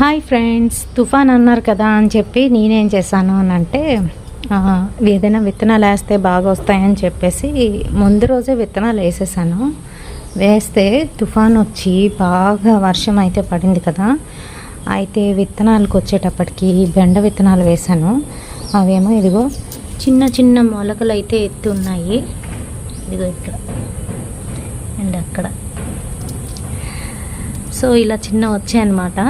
Hi friends తుఫాన్ అన్నారు కదా అని చెప్పి నేనేం చేశాను అని అంటే ఏదైనా విత్తనాలు వేస్తే బాగా వస్తాయని చెప్పేసి ముందు రోజే విత్తనాలు వేసేసాను. వేస్తే తుఫాన్ వచ్చి బాగా వర్షం అయితే పడింది కదా. అయితే విత్తనాలకు వచ్చేటప్పటికి బెండ విత్తనాలు వేశాను. అవేమో ఇదిగో చిన్న చిన్న మొలకలు అయితే ఎత్తి ఉన్నాయి. ఇదిగో ఇక్కడ. అండ్ అక్కడ. సో ఇలా చిన్న వచ్చాయన్నమాట.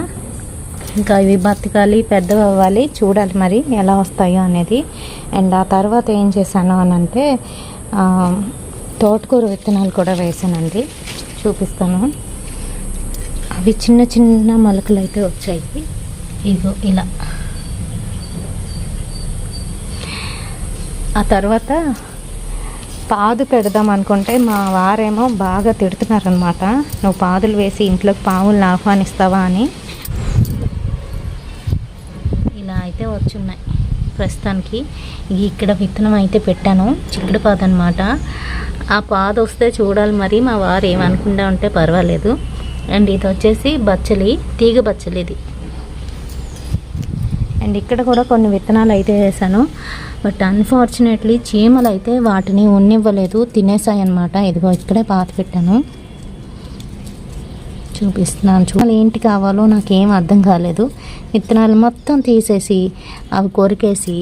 ఇంకా ఇవి బతకాలి పెద్దవి అవ్వాలి చూడాలి మరి ఎలా వస్తాయో అనేది. అండ్ ఆ తర్వాత ఏం చేశాను అని అంటే తోటకూర విత్తనాలు కూడా వేసానండి. చూపిస్తాను. అవి చిన్న చిన్న మొలకలు అయితే వచ్చాయి. ఇగో ఇలా. ఆ తర్వాత పాదు పెడదాం అనుకుంటే మా వారేమో బాగా తిడుతున్నారనమాట నువ్వు పాదులు వేసి ఇంట్లోకి పావులను ఆహ్వానిస్తావా అని ఇలా అయితే వచ్చున్నాయి. ప్రస్తుతానికి ఇక్కడ విత్తనం అయితే పెట్టాను. చిక్కుడు పాద అనమాట ఆ పాద వస్తే చూడాలి మరి. మా వారు ఏమనుకుంటా ఉంటే పర్వాలేదు. అండ్ ఇది వచ్చేసి బచ్చలి తీగ బచ్చలి ఇది. అండ్ ఇక్కడ కూడా కొన్ని విత్తనాలు అయితే వేసాను. బట్ అన్ఫార్చునేట్లీ చీమలు అయితే వాటిని ఉన్నివ్వలేదు. తినేసాయి అనమాట ఇదిగో ఇక్కడే పాత పెట్టాను. చూపిస్తున్నాను చూ ఏంటి కావాలో నాకేం అర్థం కాలేదు. విత్తనాలు మొత్తం తీసేసి అవి కొరికేసి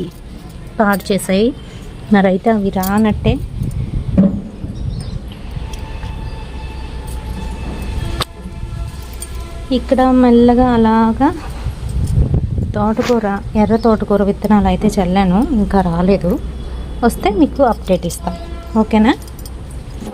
పాడు చేసాయి. మరైతే అవి రానట్టే. ఇక్కడ మెల్లగా అలాగా తోటకూర ఎర్ర తోటకూర విత్తనాలు అయితే చల్లాను ఇంకా రాలేదు. వస్తే మీకు అప్డేట్ ఇస్తాను ఓకేనా?